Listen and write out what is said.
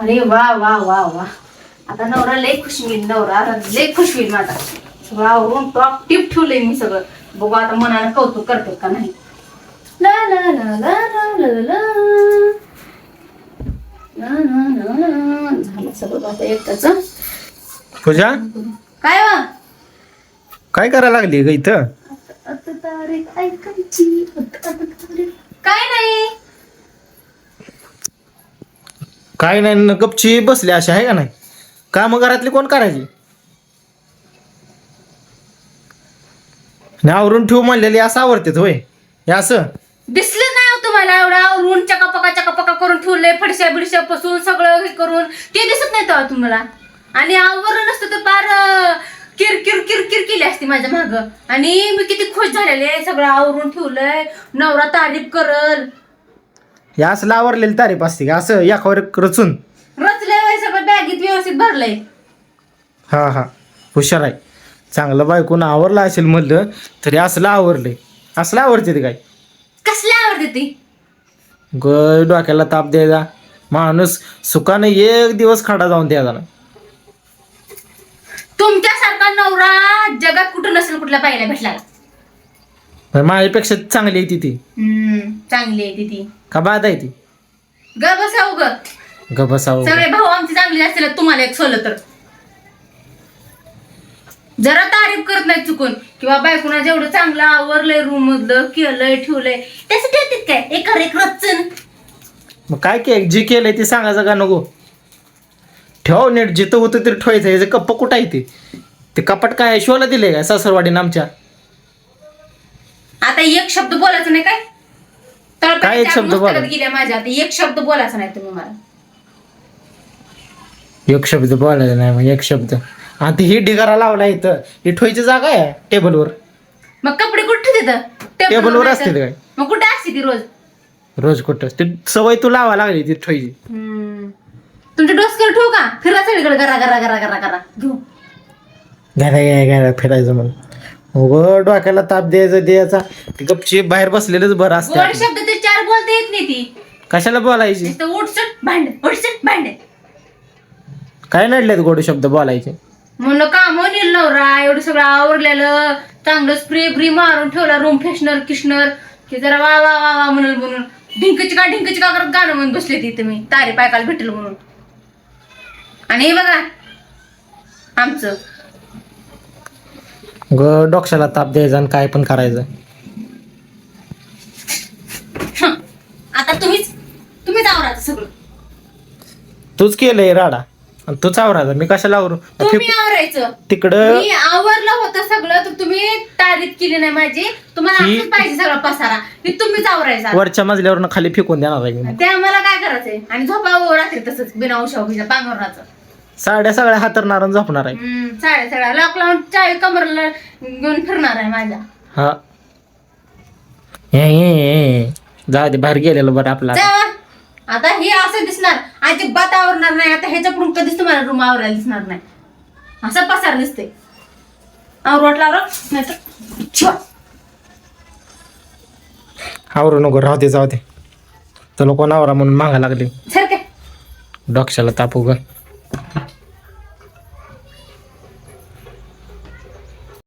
अरे वा वा वा वा. आता नवरा लय खुश होईल नवरा लय खुश होईल माझा. सगळं आवरून टॉप टिप ठेवलंय मी सगळं. बघू आता मनानं कौतुक करते का नाही. ला. झालं सगळं आता एकटाच. पूजा? काय वा? काय करायला लागली ग इथं. काय नाही. काय नाही न गपची बसले अशी आहे का नाही? काम घरातली कोण करायची? आणि आवरून ठेवू म्हणलेली असं आवडते होय. हे असं. दिसलं नाही हो तुम्हाला एवढा आवरून चकापका चकापका करून ठेवलंय फडशा बिडशा पासून सगळं हे करून. ते दिसत नाही तेव्हा तुम्हाला. आणि आवरून नसतं तर फार अं, किर किर किर किर केली असती माझ्या माग. आणि मी किती खुश झालेले सगळं आवरून ठेवलंय. नवरा तारीफ करल. हे असं आवरलेली तारीफ असते का? असं याकावर रचून. रचलंय सगळं बॅगीत व्यवस्थित भरलंय. हा हा. हुशार आहे. चांगलं बायकोनं आवरलं असेल म्हणलं तरी असलं आवरलंय असलं आवडते ते काय? कसली आवडते ती? ग डोक्याला ताप द्यायचा माणूस सुखानं एक दिवस खडा जाऊन द्यायचा ना. तुमच्यासारखा नवरा जगात कुठं नसेल कुठल्या पाहिला भेटला पण माझ्यापेक्षा चांगली आहे ती ती. हम्म चांगली आहे ती ती. का बाद आहे ती? ग बसाव ग ग बसावं सगळे भाऊ आमचे चांगले असतील तुम्हाला एक सोलं तर. जरा तारीफ करत नाही चुकून. किंवा बायकोना जेवढं चांगलं आवरलंय रूम मधलं केलंय ठेवलंय त्याचं ठेवतात काय? एकर एक रचन. मग काय के जे केलंय ते सांगायचं का नको? ठेव नीट जिथं होतं ते ठेवायचं. याचं कप्प कुठं आहे ते? ते कपाट काय? शिवाला दिले काय सासरवाडीनं आमच्या? आता एक शब्द बोलायचं नाही काय? एक शब्द बोला? गेल्या माझ्या. आता एक शब्द बोलायचा नाही तुम्ही मला. एक शब्द बोलायला नाही मग एक शब्द. आणि ती ही ढिगारा लावला इथं. ही ठेवायची जागा आहे टेबलवर. मग कपडे कुठे देतं? टेबलवर असते. काय? मग कुठे असते ती रोज? रोज कुठं ते सवय तू लावा लागली ती ठेवायची हम्म. तुमच्या डोसकर ठेवू का? फिरा सगळीकडे गरा गरा गरा गरा गरा. घेऊ. घ्या घ्या घ्या फिरायचं म्हणून. उघड डोक्याला ताप द्यायचा द्यायचा. ती बाहेर बसलेलंच बरं असते. गोड आपलं. शब्द ते चार बोलता येत नाही ती. कशाला बोलायची? नुसतं उठसट भांड उठसट भांड. काय नडलेत गोड शब्द बोलायचे? म्हणलं काम नील नवरा एवढं सगळं आवरलेलं. चांगलं स्प्रे ब्री मारून ठेवला रूम फ्रेशनर किशनर की जरा वा वा वा वा म्हणून म्हणून. ढिंकची का ढिंकची का करत गाणं म्हणून बसले तिथे मी. तारे पायकाला भेटेल म्हणून. आणि हे बघा आमचं. ग डोक्याला ताप द्यायचा आणि काय पण करायचं. आता तुम्हीच तुम्हीच सगळं. तूच केलंय राडा. आणि तूच आवरायचा. मी कशाला आवरू? तुम्ही फिक- आवरायचं. तिकडं मी आवरलं होतं सगळं तर तुम्ही तारीफ केली नाही माझी. तुम्हाला ही- असंच पाहिजे सगळा पसारा. की तुम्हीच आवरायचा. वरच्या मजल्यावरनं खाली फेकून देणार आहे मी. ते आम्हाला काय करायचंय? आणि झोपावं रात्री तसंच बिना उभीच्या पांघरणाचं. साड्या सगळ्या हातरणार आणि झोपणार आहे. हम्म, साड्या साड्या लॉक लावून चावी कमरला घेऊन फिरणार आहे माझ्या. हा. हे, हे, हे. जाऊ दे बाहेर गेलेलं बरं आपला जावा. आता हे असं दिसणार. अजिबात आवरणार नाही. आता ह्याच्या पुढून कधीच तुम्हाला रूम आवरायला दिसणार नाही. असं पसार दिसते आवरट लावर नाही आवरू नको राहू दे जाऊ दे. तर लोक आवरा म्हणून मागा लागले. सर काय डोक्याला तापू ग.